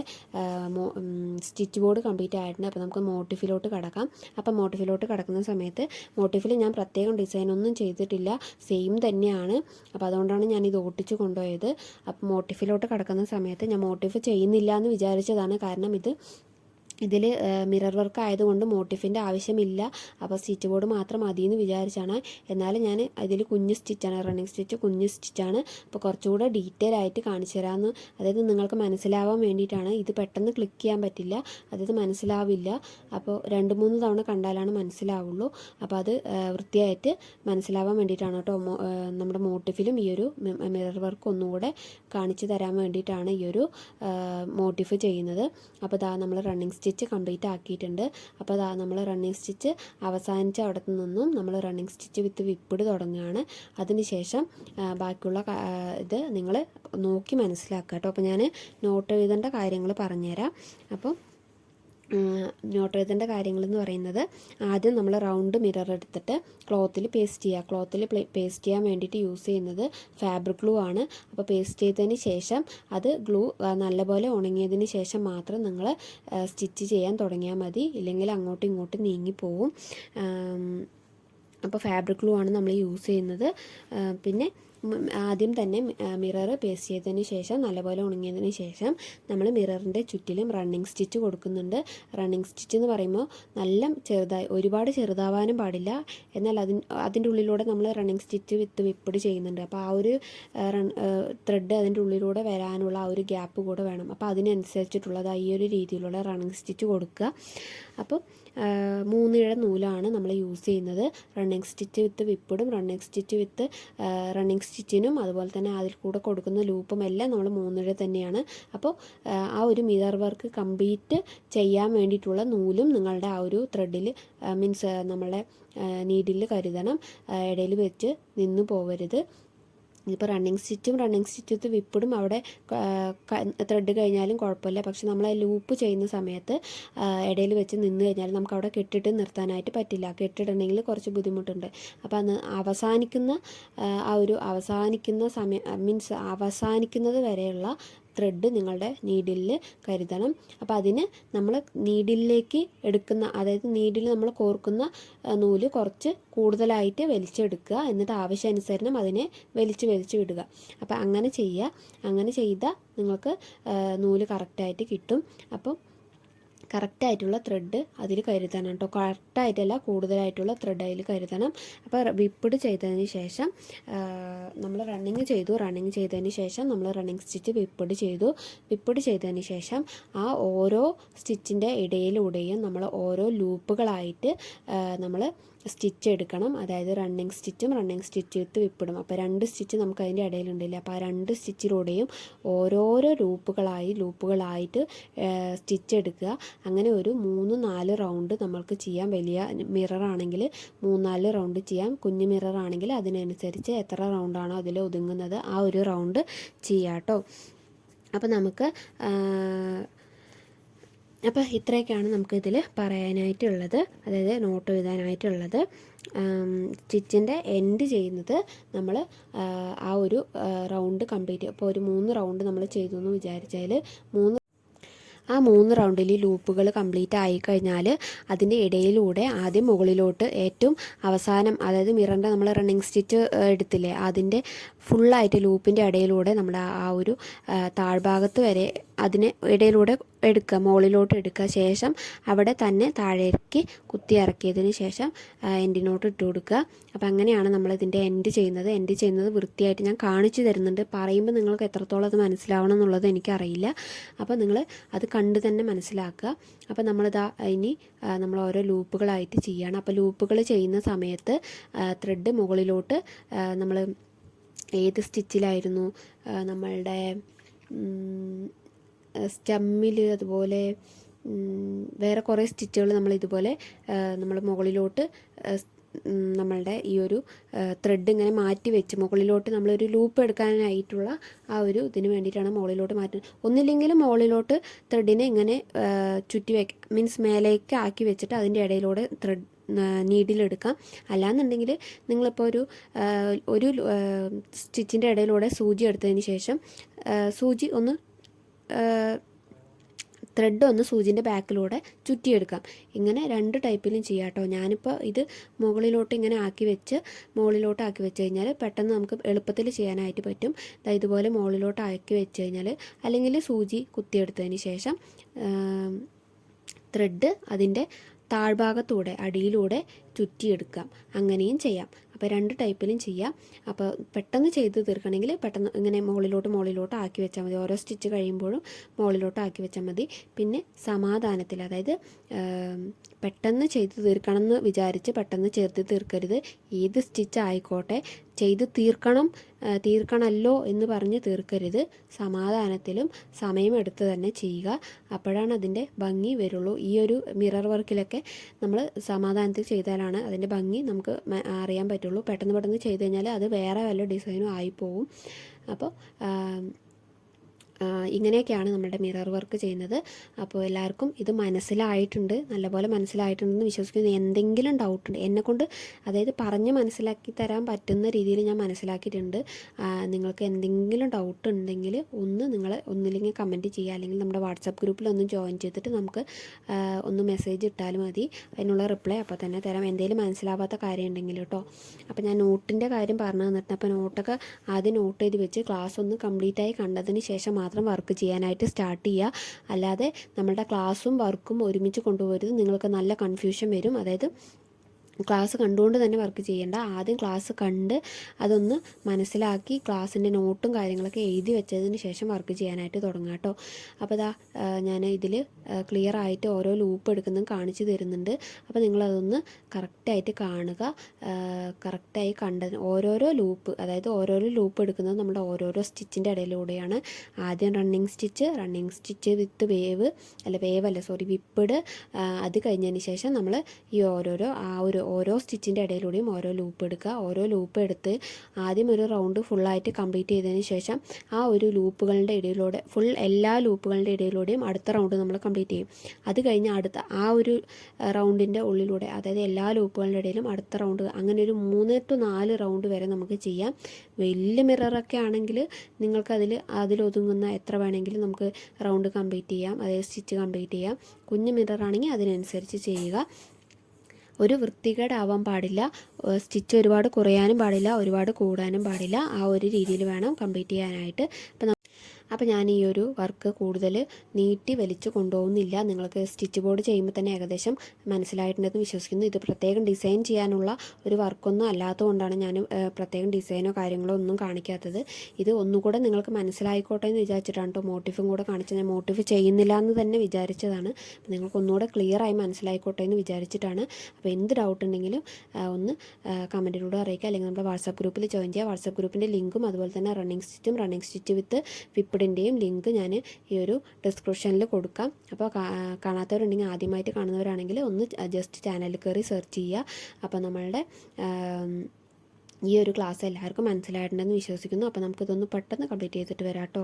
A: സ്റ്റിച്ച് ബോർഡ് കംപ്ലീറ്റ് ആയിട്ടുണ്ട്. അപ്പോൾ നമുക്ക് മോട്ടിഫിലോട്ട് കടക്കാം. അപ്പോൾ മോട്ടിഫിലോട്ട് കടക്കുന്ന സമയത്ത് മോട്ടിഫിൽ ഞാൻ പ്രത്യേകം ഡിസൈൻ ഒന്നും ചെയ്തിട്ടില്ല. സെയിം തന്നെയാണ്. അപ്പോൾ അതുകൊണ്ടാണ് ഞാൻ ഇത് ഓട്ടിച്ച് കൊണ്ടുപോയത്. അപ്പോൾ മോട്ടിഫിലോട്ട് കിടക്കുന്ന സമയത്ത് ഞാൻ മോട്ടിഫ് ചെയ്യുന്നില്ല എന്ന് വിചാരിച്ചതാണ്. കാരണം ഇത് ഇതിൽ മിറർ വർക്ക് ആയതുകൊണ്ട് മോട്ടിഫിന്റെ ആവശ്യമില്ല. അപ്പോൾ സ്റ്റിച്ച് ബോർഡ് മാത്രം മതി എന്ന് വിചാരിച്ചാണ്. എന്നാലും ഞാൻ അതിൽ കുഞ്ഞ് സ്റ്റിച്ചാണ് റണ്ണിങ് സ്റ്റിച്ച് കുഞ്ഞ് സ്റ്റിച്ചാണ്. അപ്പോൾ കുറച്ചുകൂടെ ഡീറ്റെയിൽ ആയിട്ട് കാണിച്ചു തരാമെന്ന് അതായത് നിങ്ങൾക്ക് മനസ്സിലാവാൻ വേണ്ടിയിട്ടാണ്. ഇത് പെട്ടെന്ന് ക്ലിക്ക് ചെയ്യാൻ പറ്റില്ല. അതായത് മനസ്സിലാവില്ല. അപ്പോൾ രണ്ട് മൂന്ന് തവണ കണ്ടാലാണ് മനസ്സിലാവുള്ളൂ. അപ്പോൾ അത് വൃത്തിയായിട്ട് മനസ്സിലാവാൻ വേണ്ടിയിട്ടാണ് കേട്ടോ. നമ്മുടെ മോട്ടിഫിലും ഈ ഒരു മിറർ വർക്ക് ഒന്നുകൂടെ കാണിച്ചു തരാൻ വേണ്ടിയിട്ടാണ് ഈ ഒരു മോട്ടിഫ് ചെയ്യുന്നത്. അപ്പോൾ ഇതാ നമ്മൾ റണ്ണിങ് സ്റ്റിച്ച് കംപ്ലീറ്റ് ആക്കിയിട്ടുണ്ട്. അപ്പോൾ അതാ നമ്മൾ റണ്ണിങ് സ്റ്റിച്ച് അവസാനിച്ച അവിടെ നിന്നും നമ്മൾ റണ്ണിങ് സ്റ്റിച്ച് വിത്ത് വിപ്പിട് തുടങ്ങുകയാണ്. അതിനുശേഷം ബാക്കിയുള്ള ഇത് നിങ്ങൾ നോക്കി മനസ്സിലാക്കുക കേട്ടോ. അപ്പോൾ ഞാൻ നോട്ട് എഴുതേണ്ട കാര്യങ്ങൾ പറഞ്ഞുതരാം. അപ്പോൾ നോട്ട് എഴുതേണ്ട കാര്യങ്ങളെന്ന് പറയുന്നത് ആദ്യം നമ്മൾ റൗണ്ട് മിറർ എടുത്തിട്ട് ക്ലോത്തിൽ പേസ്റ്റ് ചെയ്യുക. ക്ലോത്തിൽ പേസ്റ്റ് ചെയ്യാൻ വേണ്ടിയിട്ട് യൂസ് ചെയ്യുന്നത് ഫാബ്രിക് ഗ്ലൂ ആണ്. അപ്പോൾ പേസ്റ്റ് ചെയ്തതിന് ശേഷം അത് ഗ്ലൂ നല്ലപോലെ ഉണങ്ങിയതിന് ശേഷം മാത്രം നിങ്ങൾ സ്റ്റിച്ച് ചെയ്യാൻ തുടങ്ങിയാൽ മതി. ഇല്ലെങ്കിൽ അങ്ങോട്ടും ഇങ്ങോട്ടും നീങ്ങിപ്പോവും അപ്പോൾ ഫാബ്രിക് ഗ്ലൂ ആണ് നമ്മൾ യൂസ് ചെയ്യുന്നത്. പിന്നെ ആദ്യം തന്നെ മിറർ പേസ്റ്റ് ചെയ്തതിന് ശേഷം നല്ലപോലെ ഉണങ്ങിയതിന് ശേഷം നമ്മൾ മിററിന്റെ ചുറ്റിലും റണ്ണിങ് സ്റ്റിച്ച് കൊടുക്കുന്നുണ്ട്. റണ്ണിങ് സ്റ്റിച്ച് എന്ന് പറയുമ്പോൾ നല്ല ചെറുതായി ഒരുപാട് ചെറുതാവാനും പാടില്ല. എന്നാൽ അതിന് അതിന്റെ ഉള്ളിലൂടെ നമ്മൾ റണ്ണിങ് സ്റ്റിച്ച് വിത്ത് വിപ്പിട് ചെയ്യുന്നുണ്ട്. അപ്പോൾ ആ ഒരു ത്രെഡ് അതിന്റെ ഉള്ളിലൂടെ വരാനുള്ള ആ ഒരു ഗ്യാപ്പ് കൂടെ വേണം. അപ്പോൾ അതിനനുസരിച്ചിട്ടുള്ളത് ഈ ഒരു രീതിയിലുള്ള റണ്ണിങ് സ്റ്റിച്ച് കൊടുക്കുക. അപ്പോൾ മൂന്നിഴ നൂലാണ് നമ്മൾ യൂസ് ചെയ്യുന്നത്. റണ്ണിങ് സ്റ്റിച്ച് വിത്ത് വിപ്പിടും റണ്ണിങ് സ്റ്റിച്ച് വിത്ത് റണ്ണിങ് സ്റ്റിച്ചിനും അതുപോലെ തന്നെ അതിൽ കൂടെ കൊടുക്കുന്ന ലൂപ്പും എല്ലാം നമ്മൾ മൂന്നിഴ തന്നെയാണ്. അപ്പോൾ ആ ഒരു മിറർ വർക്ക് കംപ്ലീറ്റ് ചെയ്യാൻ വേണ്ടിയിട്ടുള്ള നൂലും നിങ്ങളുടെ ആ ഒരു ത്രെഡിൽ മീൻസ് നമ്മളെ നീഡിൽ കരുതണം. ഇടയിൽ വെച്ച് നിന്നു പോവരുത്. ഇതിപ്പോൾ റണ്ണിങ് സ്റ്റിച്ചും റണ്ണിങ് സ്റ്റിച്ച് വിപ്പിടും. അവിടെ ത്രെഡ് കഴിഞ്ഞാലും കുഴപ്പമില്ല. പക്ഷെ നമ്മൾ ലൂപ്പ് ചെയ്യുന്ന സമയത്ത് ഇടയിൽ വെച്ച് നിന്ന് കഴിഞ്ഞാൽ നമുക്ക് അവിടെ കെട്ടിട്ട് നിർത്താനായിട്ട് പറ്റില്ല. കെട്ടിടണമെങ്കിൽ കുറച്ച് ബുദ്ധിമുട്ടുണ്ട്. അപ്പോൾ അന്ന് അവസാനിക്കുന്ന ആ ഒരു അവസാനിക്കുന്ന സമയം മീൻസ് അവസാനിക്കുന്നത് വരെയുള്ള ത്രെഡ് നിങ്ങളുടെ നീഡിലിൽ കരുതണം. അപ്പോൾ അതിന് നമ്മൾ നീഡിലേക്ക് എടുക്കുന്ന അതായത് നീഡിൽ നമ്മൾ കോർക്കുന്ന നൂൽ കുറച്ച് കൂടുതലായിട്ട് വലിച്ചെടുക്കുക. എന്നിട്ട് ആവശ്യാനുസരണം അതിനെ വലിച്ച് വലിച്ച് വിടുക. അപ്പോൾ അങ്ങനെ ചെയ്യുക. അങ്ങനെ ചെയ്താൽ നിങ്ങൾക്ക് നൂൽ കറക്റ്റായിട്ട് കിട്ടും. അപ്പം കറക്റ്റായിട്ടുള്ള ത്രെഡ് അതിൽ കരുതണം കേട്ടോ കറക്റ്റായിട്ടല്ല കൂടുതലായിട്ടുള്ള ത്രെഡ് അതിൽ കരുതണം. അപ്പോൾ വിപ്പിട് ചെയ്തതിന് ശേഷം നമ്മൾ റണ്ണിങ് ചെയ്തു. റണ്ണിങ് ചെയ്തതിന് ശേഷം നമ്മൾ റണ്ണിങ് സ്റ്റിച്ച് വിപ്പിട് ചെയ്തു. വിപ്പിട് ചെയ്തതിന് ശേഷം ആ ഓരോ സ്റ്റിച്ചിന്റെ ഇടയിലൂടെയും നമ്മൾ ഓരോ ലൂപ്പുകളായിട്ട് നമ്മൾ സ്റ്റിച്ച് എടുക്കണം. അതായത് റണ്ണിങ് സ്റ്റിച്ചും റണ്ണിങ് സ്റ്റിച്ച് ഇട്ട് വിപ്പിടും. അപ്പോൾ രണ്ട് സ്റ്റിച്ച് നമുക്ക് അതിന്റെ ഇടയിലുണ്ടല്ലേ? അപ്പോൾ ആ രണ്ട് സ്റ്റിച്ചിലൂടെയും ഓരോരോ ലൂപ്പുകളായി ലൂപ്പുകളായിട്ട് സ്റ്റിച്ച് എടുക്കുക. അങ്ങനെ ഒരു മൂന്ന് നാല് റൗണ്ട് നമ്മൾക്ക് ചെയ്യാം. വലിയ മിററാണെങ്കിൽ മൂന്നാൽ റൗണ്ട് ചെയ്യാം. കുഞ്ഞു മിററാണെങ്കിൽ അതിനനുസരിച്ച് എത്ര റൗണ്ടാണോ അതിൽ ഒതുങ്ങുന്നത് ആ ഒരു റൗണ്ട് ചെയ്യാം കേട്ടോ അപ്പോൾ നമുക്ക് അപ്പോൾ ഇത്രയൊക്കെയാണ് നമുക്കിതിൽ പറയാനായിട്ടുള്ളത്. അതായത് നോട്ട് എഴുതാനായിട്ടുള്ളത്. സ്റ്റിച്ചിന്റെ എൻഡ് ചെയ്യുന്നത് നമ്മൾ ആ ഒരു റൗണ്ട് കംപ്ലീറ്റ് ഇപ്പോൾ ഒരു മൂന്ന് റൗണ്ട് നമ്മൾ ചെയ്തു എന്ന് വിചാരിച്ചാൽ മൂന്ന് ആ മൂന്ന് റൗണ്ടിൽ ലൂപ്പുകൾ കംപ്ലീറ്റ് ആയിക്കഴിഞ്ഞാൽ അതിന്റെ ഇടയിലൂടെ ആദ്യം മുകളിലോട്ട് ഏറ്റവും അവസാനം അതായത് മിറണ്ട നമ്മൾ റണ്ണിങ് സ്റ്റിച്ച് എടുത്തില്ലേ അതിന്റെ ഫുള്ളായിട്ട് ലൂപ്പിന്റെ ഇടയിലൂടെ നമ്മൾ ആ ഒരു താഴ്ഭാഗത്ത് വരെ അതിനെ ഇടയിലൂടെ എടുക്കുക മുകളിലോട്ട് എടുക്കുക. ശേഷം അവിടെ തന്നെ താഴേക്ക് കുത്തി ഇറക്കിയതിന് ശേഷം എൻഡിനോട്ട് ഇട്ട് കൊടുക്കുക. അപ്പോൾ അങ്ങനെയാണ് നമ്മൾ ഇതിന്റെ എൻഡ് ചെയ്യുന്നത്. എൻഡ് ചെയ്യുന്നത് വൃത്തിയായിട്ട് ഞാൻ കാണിച്ചു തരുന്നുണ്ട്. പറയുമ്പോൾ നിങ്ങൾക്ക് എത്രത്തോളം അത് മനസ്സിലാവണം എന്നുള്ളത് എനിക്കറിയില്ല. അപ്പോൾ നിങ്ങൾ അത് കണ്ട് തന്നെ മനസ്സിലാക്കുക. അപ്പോൾ നമ്മളിതാ ഇനി നമ്മൾ ഓരോ ലൂപ്പുകളായിട്ട് ചെയ്യണം. അപ്പോൾ ലൂപ്പുകൾ ചെയ്യുന്ന സമയത്ത് ത്രെഡ് മുകളിലോട്ട് നമ്മൾ ഏത് സ്റ്റിച്ചിലായിരുന്നു നമ്മളുടെ സ്റ്റമ്മിൽ അതുപോലെ വേറെ കുറേ സ്റ്റിച്ചുകൾ നമ്മൾ ഇതുപോലെ നമ്മൾ മുകളിലോട്ട് നമ്മളുടെ ഈ ഒരു ത്രെഡ് ഇങ്ങനെ മാറ്റി വെച്ച് മുകളിലോട്ട് നമ്മളൊരു ലൂപ്പ് എടുക്കാനായിട്ടുള്ള ആ ഒരു ഇതിന് വേണ്ടിയിട്ടാണ് മുകളിലോട്ട് മാറ്റുന്നത്. ഒന്നില്ലെങ്കിലും മുകളിലോട്ട് ത്രെഡിനെ ഇങ്ങനെ ചുറ്റി വെക്ക മീൻസ് മേലേക്ക് ആക്കി വെച്ചിട്ട് അതിന്റെ ഇടയിലൂടെ ത്രെഡ് നീഡിലെടുക്കാം അല്ലാന്നുണ്ടെങ്കിൽ നിങ്ങളിപ്പോൾ ഒരു ഒരു സ്റ്റിച്ചിന്റെ ഇടയിലൂടെ സൂചി എടുത്തതിന് ശേഷം സൂചി ഒന്ന് ത്രെഡ് ഒന്ന് സൂചിന്റെ ബാക്കിലൂടെ ചുറ്റിയെടുക്കാം. ഇങ്ങനെ രണ്ട് ടൈപ്പിലും ചെയ്യാം കേട്ടോ. ഞാനിപ്പോൾ ഇത് മുകളിലോട്ട് ഇങ്ങനെ ആക്കി വെച്ച് മുകളിലോട്ട് ആക്കി വെച്ച് കഴിഞ്ഞാൽ പെട്ടെന്ന് നമുക്ക് എളുപ്പത്തിൽ ചെയ്യാനായിട്ട് പറ്റും. ഇതുപോലെ മുകളിലോട്ട് ആക്കി വെച്ച് കഴിഞ്ഞാൽ അല്ലെങ്കിൽ സൂചി കുത്തിയെടുത്തതിന് ശേഷം ത്രെഡ് അതിന്റെ താഴ്ഭാഗത്തൂടെ അടിയിലൂടെ ചുറ്റിയെടുക്കാം. അങ്ങനെയും ചെയ്യാം. അപ്പോൾ രണ്ട് ടൈപ്പിലും ചെയ്യാം. അപ്പോൾ പെട്ടെന്ന് ചെയ്ത് തീർക്കണമെങ്കിൽ പെട്ടെന്ന് ഇങ്ങനെ മുകളിലോട്ട് മുകളിലോട്ട് ആക്കി വെച്ചാൽ മതി. ഓരോ സ്റ്റിച്ച് കഴിയുമ്പോഴും മുകളിലോട്ട് ആക്കി വെച്ചാൽ മതി. പിന്നെ സമാധാനത്തിൽ അതായത് പെട്ടെന്ന് ചെയ്ത് തീർക്കണം എന്ന് വിചാരിച്ച് പെട്ടെന്ന് ചേർത്ത് തീർക്കരുത്. ഏത് സ്റ്റിച്ച് ആയിക്കോട്ടെ ചെയ്ത് തീർക്കണം തീർക്കണമല്ലോ എന്ന് പറഞ്ഞ് തീർക്കരുത്. സമാധാനത്തിലും സമയമെടുത്ത് തന്നെ ചെയ്യുക. അപ്പോഴാണ് അതിന്റെ ഭംഗി വരുള്ളൂ. ഈ ഒരു മിറർ വർക്കിലൊക്കെ നമ്മൾ സമാധാനത്തിൽ ചെയ്താലാണ് അതിന്റെ ഭംഗി നമുക്ക് അറിയാൻ പറ്റുള്ളൂ. പെട്ടെന്ന് പെട്ടെന്ന് ചെയ്ത് കഴിഞ്ഞാൽ അത് വേറെ വല്ല ഡിസൈനും ആയിപ്പോവും. അപ്പോൾ ഇങ്ങനെയൊക്കെയാണ് നമ്മുടെ മിറർ വർക്ക് ചെയ്യുന്നത്. അപ്പോൾ എല്ലാവർക്കും ഇത് മനസ്സിലായിട്ടുണ്ട് നല്ലപോലെ മനസ്സിലായിട്ടുണ്ടെന്ന് വിശ്വസിക്കുന്നു. എന്തെങ്കിലും ഡൗട്ട് ഉണ്ട് എന്നെക്കൊണ്ട് അതായത് പറഞ്ഞ് മനസ്സിലാക്കി തരാൻ പറ്റുന്ന രീതിയിൽ ഞാൻ മനസ്സിലാക്കിയിട്ടുണ്ട്. നിങ്ങൾക്ക് എന്തെങ്കിലും ഡൗട്ട് ഉണ്ടെങ്കിൽ ഒന്ന് നിങ്ങൾ ഒന്നില്ലെങ്കിൽ കമന്റ് ചെയ്യുക. അല്ലെങ്കിൽ നമ്മുടെ വാട്സാപ്പ് ഗ്രൂപ്പിൽ ഒന്ന് ജോയിൻ ചെയ്തിട്ട് നമുക്ക് ഒന്ന് മെസ്സേജ് ഇട്ടാലും മതി. അതിനുള്ള റിപ്ലൈ അപ്പോൾ തന്നെ തരാം. എന്തെങ്കിലും മനസ്സിലാവാത്ത കാര്യം ഉണ്ടെങ്കിൽ കേട്ടോ. അപ്പോൾ ഞാൻ നോട്ടിന്റെ കാര്യം പറഞ്ഞു തന്നിട്ടുണ്ട്. അപ്പോൾ നോട്ടൊക്കെ ആദ്യം നോട്ട് ചെയ്ത് വെച്ച് ക്ലാസ് ഒന്ന് കംപ്ലീറ്റ് ആയി കണ്ടതിന് ശേഷം വർക്ക് ചെയ്യാനായിട്ട് സ്റ്റാർട്ട് ചെയ്യുക. അല്ലാതെ നമ്മളുടെ ക്ലാസ്സും വർക്കും ഒരുമിച്ച് കൊണ്ടുപോകരുത്. നിങ്ങൾക്ക് നല്ല കൺഫ്യൂഷൻ വരും. അതായത് ക്ലാസ് കണ്ടുകൊണ്ട് തന്നെ വർക്ക് ചെയ്യേണ്ട. ആദ്യം ക്ലാസ് കണ്ട് അതൊന്ന് മനസ്സിലാക്കി ക്ലാസ്സിന്റെ നോട്ടും കാര്യങ്ങളൊക്കെ എഴുതി വെച്ചതിന് ശേഷം വർക്ക് ചെയ്യാനായിട്ട് തുടങ്ങാം കേട്ടോ. അപ്പോൾ ഇതാ ഞാൻ ഇതിൽ ക്ലിയർ ആയിട്ട് ഓരോ ലൂപ്പ് എടുക്കുന്നതും കാണിച്ചു തരുന്നുണ്ട്. അപ്പോൾ നിങ്ങളതൊന്ന് കറക്റ്റായിട്ട് കാണുക. കറക്റ്റായി കണ്ട ഓരോരോ ലൂപ്പ് അതായത് ഓരോരോ ലൂപ്പ് എടുക്കുന്നത് നമ്മുടെ ഓരോരോ സ്റ്റിച്ചിന്റെ ഇടയിലൂടെയാണ്. ആദ്യം running stitch running stitch with wave അല്ല വേവ് അല്ല സോറി വിപ്പിട് അത് കഴിഞ്ഞതിന് ശേഷം നമ്മൾ ഈ ഓരോരോ ആ ഒരു ഓരോ സ്റ്റിച്ചിന്റെ ഇടയിലൂടെയും ഓരോ ലൂപ്പ് എടുക്കുക. ഓരോ ലൂപ്പ് എടുത്ത് ആദ്യം ഒരു റൗണ്ട് ഫുള്ളായിട്ട് കംപ്ലീറ്റ് ചെയ്തതിന് ശേഷം ആ ഒരു ലൂപ്പുകളുടെ ഇടയിലൂടെ ഫുൾ എല്ലാ ലൂപ്പുകളുടെ ഇടയിലൂടെയും അടുത്ത റൗണ്ട് നമ്മൾ കംപ്ലീറ്റ് ചെയ്യും. അത് കഴിഞ്ഞ് അടുത്ത ആ ഒരു റൗണ്ടിന്റെ ഉള്ളിലൂടെ അതായത് എല്ലാ ലൂപ്പുകളുടെ ഇടയിലും അടുത്ത റൗണ്ട് അങ്ങനെ ഒരു മൂന്ന് ടു നാല് റൗണ്ട് വരെ നമുക്ക് ചെയ്യാം. വലിയ മിററൊക്കെ ആണെങ്കിൽ നിങ്ങൾക്കതിൽ അതിലൊതുങ്ങുന്ന എത്ര വേണമെങ്കിലും നമുക്ക് റൗണ്ട് കംപ്ലീറ്റ് ചെയ്യാം. അതായത് സ്റ്റിച്ച് കംപ്ലീറ്റ് ചെയ്യാം. കുഞ്ഞു മിററാണെങ്കിൽ അതിനനുസരിച്ച് ചെയ്യുക. ഒരു വൃത്തികേടാവാൻ പാടില്ല. സ്റ്റിച്ച് ഒരുപാട് കുറയാനും പാടില്ല ഒരുപാട് കൂടാനും പാടില്ല. ആ ഒരു രീതിയിൽ വേണം കംപ്ലീറ്റ് ചെയ്യാനായിട്ട്. അപ്പം അപ്പോൾ ഞാൻ ഈ ഒരു വർക്ക് കൂടുതൽ നീട്ടി വലിച്ചു കൊണ്ടുപോകുന്നില്ല. നിങ്ങൾക്ക് സ്റ്റിച്ച് ബോർഡ് ചെയ്യുമ്പോൾ തന്നെ ഏകദേശം മനസ്സിലായിട്ടുണ്ടെന്ന് വിശ്വസിക്കുന്നു. ഇത് പ്രത്യേകം ഡിസൈൻ ചെയ്യാനുള്ള ഒരു വർക്കൊന്നും അല്ലാത്തതുകൊണ്ടാണ് ഞാൻ പ്രത്യേകം ഡിസൈനോ കാര്യങ്ങളോ ഒന്നും കാണിക്കാത്തത്. ഇത് ഒന്നുകൂടെ നിങ്ങൾക്ക് മനസ്സിലായിക്കോട്ടെ എന്ന് വിചാരിച്ചിട്ടാണ് കേട്ടോ മോട്ടിഫും കൂടെ കാണിച്ച് ഞാൻ മോട്ടിഫ് ചെയ്യുന്നില്ല എന്ന് തന്നെ വിചാരിച്ചതാണ്. നിങ്ങൾക്ക് ഒന്നുകൂടെ ക്ലിയർ ആയി മനസ്സിലായിക്കോട്ടെ എന്ന് വിചാരിച്ചിട്ടാണ്. അപ്പോൾ എന്ത് ഡൗട്ട് ഉണ്ടെങ്കിലും ഒന്ന് കമന്റിലൂടെ അറിയിക്കുക. അല്ലെങ്കിൽ നമ്മുടെ വാട്സാപ്പ് ഗ്രൂപ്പിൽ ജോയിൻ ചെയ്യുക. വാട്സാപ്പ് ഗ്രൂപ്പിന്റെ ലിങ്കും അതുപോലെ തന്നെ റണ്ണിങ് സ്റ്റിച്ചും റണ്ണിങ് സ്റ്റിച്ച് വിത്ത് വിപ്പിഡിന്റെയും ലിങ്ക് ഞാൻ ഈ ഒരു ഡിസ്ക്രിപ്ഷനിൽ കൊടുക്കാം. അപ്പോൾ കാണാത്തവരുണ്ടെങ്കിൽ ആദ്യമായിട്ട് കാണുന്നവരാണെങ്കിൽ ഒന്ന് ജസ്റ്റ് ചാനലിൽ കയറി സെർച്ച് ചെയ്യുക. അപ്പോൾ നമ്മളുടെ ഈ ഒരു ക്ലാസ് എല്ലാവർക്കും മനസ്സിലായിട്ടുണ്ടെന്ന് വിശ്വസിക്കുന്നു. അപ്പോൾ നമുക്കിതൊന്ന് പെട്ടെന്ന് കംപ്ലീറ്റ് ചെയ്തിട്ട് വരാം കേട്ടോ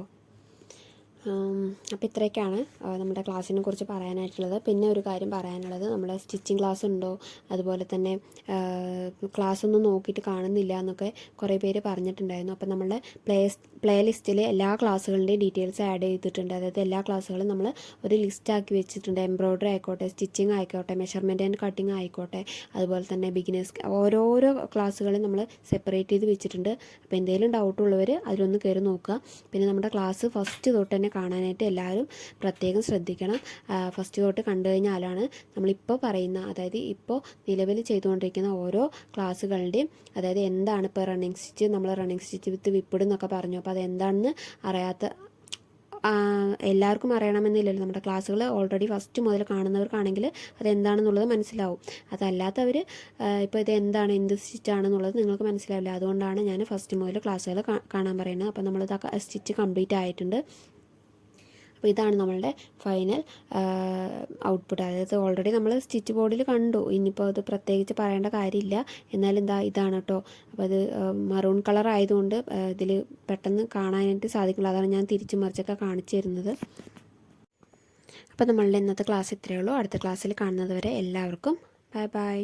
A: അപ്പോൾ ഇത്രയൊക്കെയാണ് നമ്മുടെ ക്ലാസ്സിനെ കുറിച്ച് പറയാനായിട്ടുള്ളത്. പിന്നെ ഒരു കാര്യം പറയാനുള്ളത് നമ്മുടെ സ്റ്റിച്ചിങ് ക്ലാസ് ഉണ്ടോ? അതുപോലെ തന്നെ ക്ലാസ് ഒന്നും നോക്കിയിട്ട് കാണുന്നില്ല എന്നൊക്കെ കുറേ പേര് പറഞ്ഞിട്ടുണ്ടായിരുന്നു. അപ്പോൾ നമ്മുടെ പ്ലേ പ്ലേ ലിസ്റ്റിൽ എല്ലാ ക്ലാസ്സുകളുടെയും ഡീറ്റെയിൽസ് ആഡ് ചെയ്തിട്ടുണ്ട്. അതായത് എല്ലാ ക്ലാസ്സുകളും നമ്മൾ ഒരു ലിസ്റ്റ് ആക്കി വെച്ചിട്ടുണ്ട്. എംബ്രോയ്ഡറി ആയിക്കോട്ടെ സ്റ്റിച്ചിങ് ആയിക്കോട്ടെ മെഷർമെന്റ് ആൻഡ് കട്ടിങ് ആയിക്കോട്ടെ അതുപോലെ തന്നെ ബിഗിനേഴ്സ് ഓരോരോ ക്ലാസ്സുകളും നമ്മൾ സെപ്പറേറ്റ് ചെയ്ത് വെച്ചിട്ടുണ്ട്. അപ്പോൾ എന്തെങ്കിലും ഡൗട്ട് ഉള്ളവർ അതിലൊന്ന് കയറി നോക്കുക. പിന്നെ നമ്മുടെ ക്ലാസ് ഫസ്റ്റ് തൊട്ട് തന്നെ കാണാനായിട്ട് എല്ലാവരും പ്രത്യേകം ശ്രദ്ധിക്കണം. ഫസ്റ്റ് തൊട്ട് കണ്ടു കഴിഞ്ഞാലാണ് നമ്മളിപ്പോൾ പറയുന്ന അതായത് ഇപ്പോൾ നിലവിൽ ചെയ്തുകൊണ്ടിരിക്കുന്ന ഓരോ ക്ലാസ്സുകളുടെയും അതായത് എന്താണ് ഇപ്പോൾ റണ്ണിങ് സ്റ്റിച്ച് നമ്മൾ റണ്ണിങ് സ്റ്റിച്ച് വിത്ത് വിപ്പിടുന്നൊക്കെ പറഞ്ഞു. അപ്പോൾ അതെന്താണെന്ന് അറിയാത്ത എല്ലാവർക്കും അറിയണമെന്നില്ലല്ലോ. നമ്മുടെ ക്ലാസ്സുകൾ ഓൾറെഡി ഫസ്റ്റ് മുതൽ കാണുന്നവർക്കാണെങ്കിൽ അതെന്താണെന്നുള്ളത് മനസ്സിലാവും. അതല്ലാത്തവർ ഇപ്പോൾ ഇത് എന്താണ് എന്ത് സ്റ്റിച്ചാണെന്നുള്ളത് നിങ്ങൾക്ക് മനസ്സിലാവില്ല. അതുകൊണ്ടാണ് ഞാൻ ഫസ്റ്റ് മുതൽ ക്ലാസ്സുകൾ കാണാൻ പറയുന്നത്. അപ്പോൾ നമ്മളിത് സ്റ്റിച്ച് കംപ്ലീറ്റ് ആയിട്ടുണ്ട്. അപ്പോൾ ഇതാണ് നമ്മളുടെ ഫൈനൽ ഔട്ട്പുട്ട് അതായത് ഓൾറെഡി നമ്മൾ സ്റ്റിച്ച് ബോർഡിൽ കണ്ടു. ഇനിയിപ്പോൾ അത് പ്രത്യേകിച്ച് പറയേണ്ട കാര്യമില്ല. എന്നാലും എന്താ ഇതാണ് കേട്ടോ അപ്പോൾ അത് മറൂൺ കളർ ആയതുകൊണ്ട് ഇതിൽ പെട്ടെന്ന് കാണാനായിട്ട് സാധിക്കില്ല അതാണ് ഞാൻ തിരിച്ചു മറിച്ചൊക്കെ കാണിച്ചു തരുന്നത്. അപ്പോൾ നമ്മളുടെ ഇന്നത്തെ ക്ലാസ് ഇത്രയേ ഉള്ളൂ. അടുത്ത ക്ലാസ്സിൽ കാണുന്നത് വരെ എല്ലാവർക്കും ബൈ ബൈ